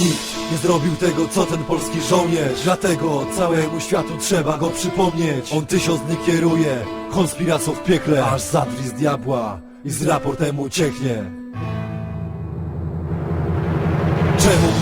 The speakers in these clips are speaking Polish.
Nikt nie zrobił tego, co ten polski żołnierz. Dlatego całemu światu trzeba go przypomnieć. On tysiąc dni kieruje konspiracją w piekle Aż zadri z diabła i z raportem ucieknie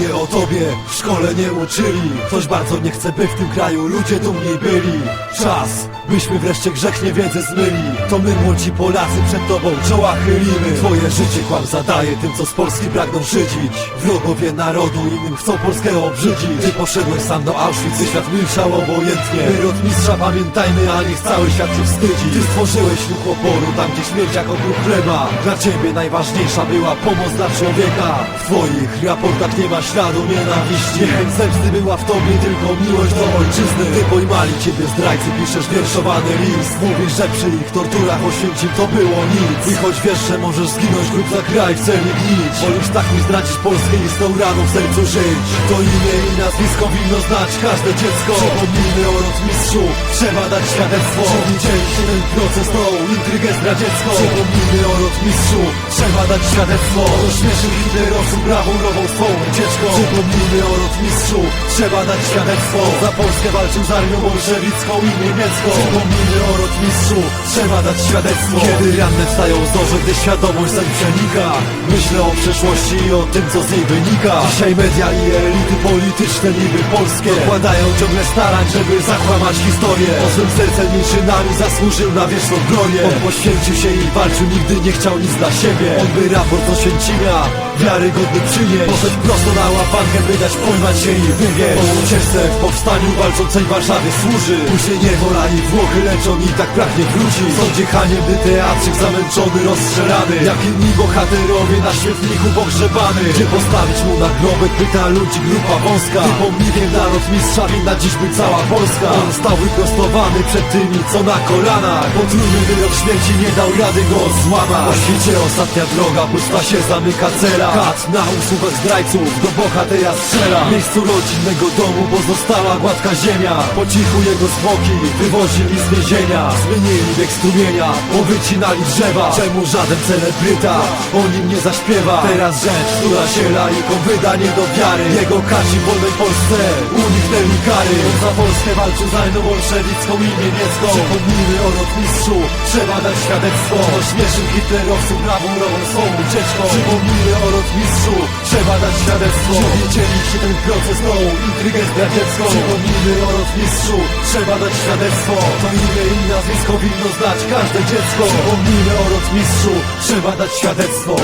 mnie o tobie. W szkole nie uczyli? Ktoś bardzo nie chce, by w tym kraju ludzie dumni byli. Czas, byśmy wreszcie grzech niewiedzy zmyli. To my młodzi Polacy przed tobą czoła chylimy. Twoje życie kłam zadaje tym, co z Polski pragną szydzić Wrogowie narodu innym chcą Polskę obrzydzić. Ty poszedłeś sam do Auschwitz i świat milczał obojętnie. My rotmistrza pamiętajmy, a niech cały świat się wstydzi. Ty stworzyłeś ruch oporu tam, gdzie śmierć jak ogród chleba. Dla ciebie najważniejsza była pomoc dla człowieka. W twoich raportach nie ma śladu nienawiści Niechęć zemsty była w tobie tylko miłość do ojczyzny. Ty pojmali ciebie zdrajcy, piszesz wierszowany list. Mówisz, że przy ich torturach oświęcim to było nic. I choć wiesz, że możesz zginąć lub za kraj w celi gnić Wolisz tak mi zdradzić Polskę i z tą raną w sercu żyć. To imię i nazwisko winno znać każde dziecko. Przypomnijmy o rotmistrzu, trzeba dać świadectwo. Czy widzieliście ten proces, tą intrygę zdradziecką. Przypomnijmy o rotmistrzu, trzeba dać świadectwo. To śmieszy hitlerowców brawurową swą. Ucieczką Przypomnijmy o rotmistrzu, trzeba dać świadectwo. Za Polskę walczył z armią bolszewicką i niemiecką. Przypomnijmy o rotmistrzu, trzeba dać świadectwo. Kiedy ranne wstają z dorze, gdy świadomość zań przenika Myślę o przeszłości i o tym, co z niej wynika. Dzisiaj media i elity polityczne niby polskie Dokładają ciągle starań, żeby zakłamać historię. O swym sercem i czynami zasłużył na wieczną glorię On poświęcił się i walczył, nigdy nie chciał nic dla siebie. On by raport do Święcimia wiarygodny przynieść Poszedł prosto na łapankę, by dać pojmać się i wywieźć Po ucieczce w powstaniu walczącej Warszawie służy. Później niewola i Włochy, lecz on i tak pragnie wróci W sądzie haniebny teatrzyk zamęczony, rozstrzelany Jak inni bohaterowie na świetniku pogrzebany. Gdzie postawić mu nagrobek, pyta ludzi grupa wąska. Pomnikiem dla rotmistrza winna dziś być cała Polska On stał wyprostowany przed tymi, co na kolanach. Potrójny wyrok śmierci nie dał rady go złamać. Po świecie ostatnia droga, pusta się zamyka cela Kat na usługach zdrajców, do bohatera strzela. W miejscu rodzinnego domu pozostała gładka ziemia. Po cichu jego zwłoki wywozili z więzienia. Zmienili bieg strumienia, powycinali drzewa. Czemu żaden celebryta o nim nie zaśpiewa? Teraz rzecz, która się laikom wyda nie do wiary. Jego kaci w wolnej Polsce uniknęli kary. On za Polskę walczył z armią bolszewicką i niemiecką. Przypomnijmy o rotmistrzu, trzeba dać świadectwo. Ośmieszył hitlerowców brawurową swą ucieczką. Przypomnijmy o rotmistrzu, trzeba dać świadectwo. Czy widzieliście ten proces, tą intrygę zdradziecką. Przypomnijmy o rotmistrzu, trzeba dać świadectwo. To imię i nazwisko winno znać każde dziecko. Przypomnijmy o rotmistrzu, trzeba dać świadectwo